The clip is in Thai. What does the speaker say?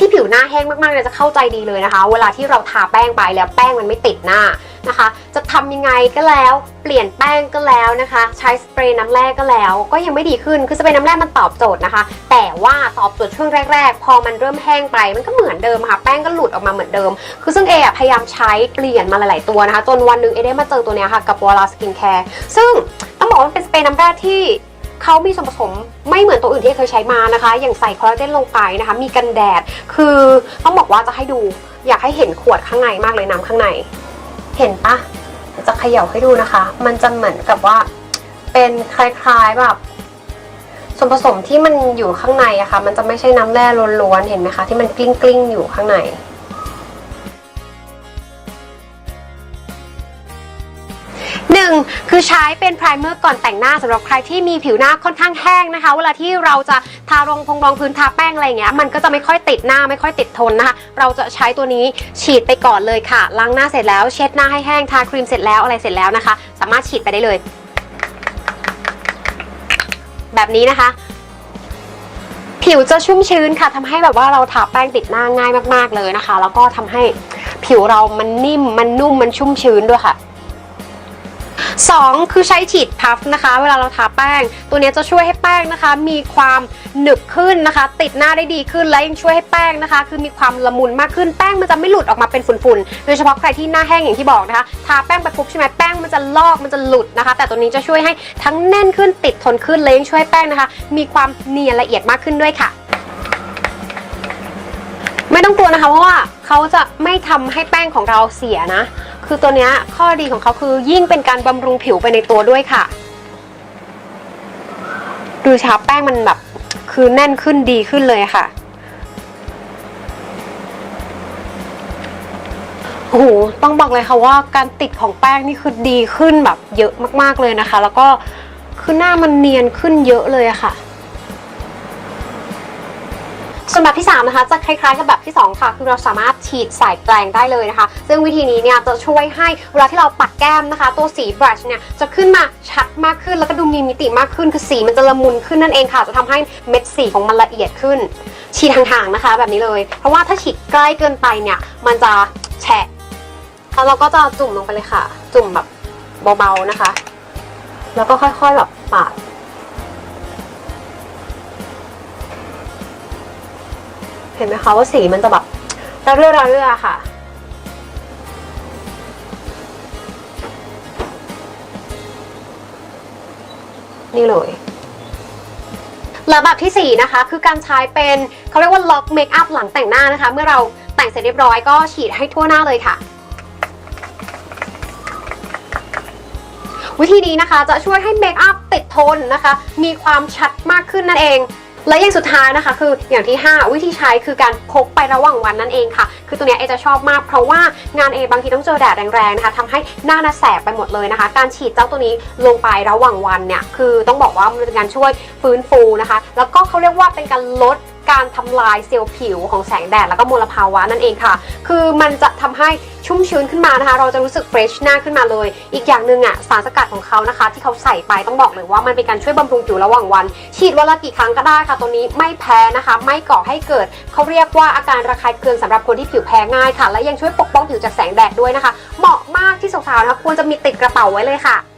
ที่ผิวหน้าแห้งมากๆเนี่ยจะเข้าใจดีเลยนะคะ เวลาที่เราทาแป้งไปแล้วแป้งมันไม่ติดหน้านะคะ จะทำยังไงก็แล้ว เปลี่ยนแป้งก็แล้วนะคะ ใช้สเปรย์น้ำแร่ก็แล้ว ก็ยังไม่ดีขึ้นคือสเปรย์น้ำแร่มันตอบโจทย์นะคะ แต่ว่าตอบโจทย์ช่วงแรก ๆ พอมันเริ่มแห้งไปมันก็เหมือนเดิมค่ะ แป้งก็หลุดออกมาเหมือนเดิม คือซึ่งเออพยายามใช้เปลี่ยนมาหลาย ๆ ตัวนะคะ จนวันหนึ่งเอได้มาเจอตัวเนี้ยค่ะกับวอลาสกินแคร์ซึ่งต้องบอกว่ามันเป็นสเปรย์น้ำแร่ที่ เขามีส่วนผสมไม่เหมือนตัวอื่นที่เคยใช้มานะคะ อย่างใส่คอลลาเจนลงไปนะคะ มีกันแดด คือต้องบอกว่าจะให้ดู อยากให้เห็นขวดข้างในมากเลยน้ำข้างใน เห็นปะจะเขย่าให้ดูนะคะ มันจะเหมือนกับว่าเป็นคล้ายๆแบบส่วนผสมที่มันอยู่ข้างในอะคะ่ะ มันจะไม่ใช่น้ำแร่ล้วนๆ เห็นไหมคะ ที่มันกลิ้งๆ อยู่ข้างใน นึ่งคือใช้เป็นไพรเมอร์ก่อนแต่งหน้าสำหรับใครที่มีผิวหน้าค่อนข้างแห้งนะคะ เวลาที่เราจะทารองพงรองพื้นทาแป้งอะไรอย่างเงี้ยมันก็จะไม่ค่อยติดหน้าไม่ค่อยติดทนนะคะ เราจะใช้ตัวนี้ฉีดไปก่อนเลยค่ะล้างหน้าเสร็จแล้วเช็ดหน้าให้แห้งทาครีมเสร็จแล้วอะไรเสร็จแล้วนะคะ สามารถฉีดไปได้เลย แบบนี้นะคะผิวจะชุ่มชื้นค่ะทำให้แบบว่าเราทาแป้งติดหน้าง่ายมาก ๆเลยนะคะ แล้วก็ทำให้ผิวเรามันนิ่มมันนุ่มมันชุ่มชื้นด้วยค่ะ 2 คือใช้ฉีดพัฟนะคะ เวลาเราทาแป้ง ตัวนี้จะช่วยให้แป้งนะคะ มีความหนึบขึ้นนะคะ ติดหน้าได้ดีขึ้นและยังช่วยให้แป้งนะคะ คือมีความละมุนมากขึ้นแป้งมันจะไม่หลุดออกมาเป็นฝุ่นๆโดยเฉพาะใครที่หน้าแห้งอย่างที่บอกนะคะทาแป้งไปปุ๊บใช่ไหมแป้งมันจะลอกมันจะหลุดนะคะ แต่ตัวนี้จะช่วยให้ทั้งแน่นขึ้นติดทนขึ้นและยังช่วยให้แป้งนะคะ มีความเนียนละเอียดมากขึ้นด้วยค่ะไม่ต้องกลัวนะคะเพราะว่าเขาจะไม่ทำให้แป้งของเราเสียนะ คือตัวเนี้ยข้อดีของเขาคือยิ่งเป็นการบำรุงผิวไปในตัวด้วยค่ะ ดูชาแป้งมันแบบคือแน่นขึ้นดีขึ้นเลยค่ะโอ้โหต้องบอกเลยค่ะว่าการติดของแป้งนี่คือดีขึ้นแบบเยอะมากๆเลยนะคะ แล้วก็คือหน้ามันเนียนขึ้นเยอะเลยอะค่ะ ส่วนแบบที่ 3 นะคะจะคล้ายๆกับแบบที่ 2 ค่ะ คือเราสามารถฉีดใส่แปรงได้เลยนะคะ ซึ่งวิธีนี้เนี่ยจะช่วยให้เวลาที่เราปัดแก้มนะคะ ตัวสีบรัชเนี่ยจะขึ้นมาชัดมากขึ้นแล้วก็ดูมีมิติมากขึ้น คือสีมันจะละมุนขึ้นนั่นเองค่ะ จะทำให้เม็ดสีของมันละเอียดขึ้น ฉีดห่างๆนะคะ แบบนี้เลย เพราะว่าถ้าฉีดใกล้เกินไปเนี่ยมันจะแฉะแล้วเราก็จะจุ่มลงไปเลยค่ะ จุ่มแบบเบาๆนะคะ แล้วก็ค่อยๆแบบปาด ห็นไหมคะว่าสีมันจะแบบระเรื่อระเรื่อค่ะ นี่เลยแล้วแบบที่ 4 นะคะ คือการใช้เป็นเขาเรียกว่าล็อกเมคอัพหลังแต่งหน้านะคะ เมื่อเราแต่งเสร็จเรียบร้อยก็ฉีดให้ทั่วหน้าเลยค่ะ วิธีนี้นะคะจะช่วยให้เมคอัพติดทนนะคะ มีความชัดมากขึ้นนั่นเอง และอย่างสุดท้ายนะคะ คืออย่างที่ 5 วิธีใช้คือการพกไประหว่างวันนั่นเองค่ะ คือตัวเนี้ยเอจะชอบมากเพราะว่างานเอบางทีต้องเจอแดดแรงๆนะคะทำให้หน้าน่ะแสบไปหมดเลยนะคะ การฉีดเจ้าตัวนี้ลงไประหว่างวันเนี่ยคือต้องบอกว่ามันเป็นการช่วยฟื้นฟูนะคะ แล้วก็เขาเรียกว่าเป็นการลด การทำลายเซลล์ผิวของแสงแดดแล้วก็มลภาวะนั่นเองค่ะ คือมันจะทำให้ชุ่มชื้นขึ้นมานะคะ เราจะรู้สึกเฟรชหน้าขึ้นมาเลย อีกอย่างหนึ่งอะสารสกัดของเขานะคะ ที่เขาใส่ไปต้องบอกเลยว่ามันเป็นการช่วยบำรุงผิวระหว่างวัน ฉีดวันละกี่ครั้งก็ได้ค่ะ ตัวนี้ไม่แพ้นะคะ ไม่ก่อให้เกิดเขาเรียกว่าอาการระคายเคืองสำหรับคนที่ผิวแพ้ง่ายค่ะ และยังช่วยปกป้องผิวจากแสงแดดด้วยนะคะ เหมาะมากที่สาวๆนะคะควรจะมีติดกระเป๋าไว้เลยค่ะ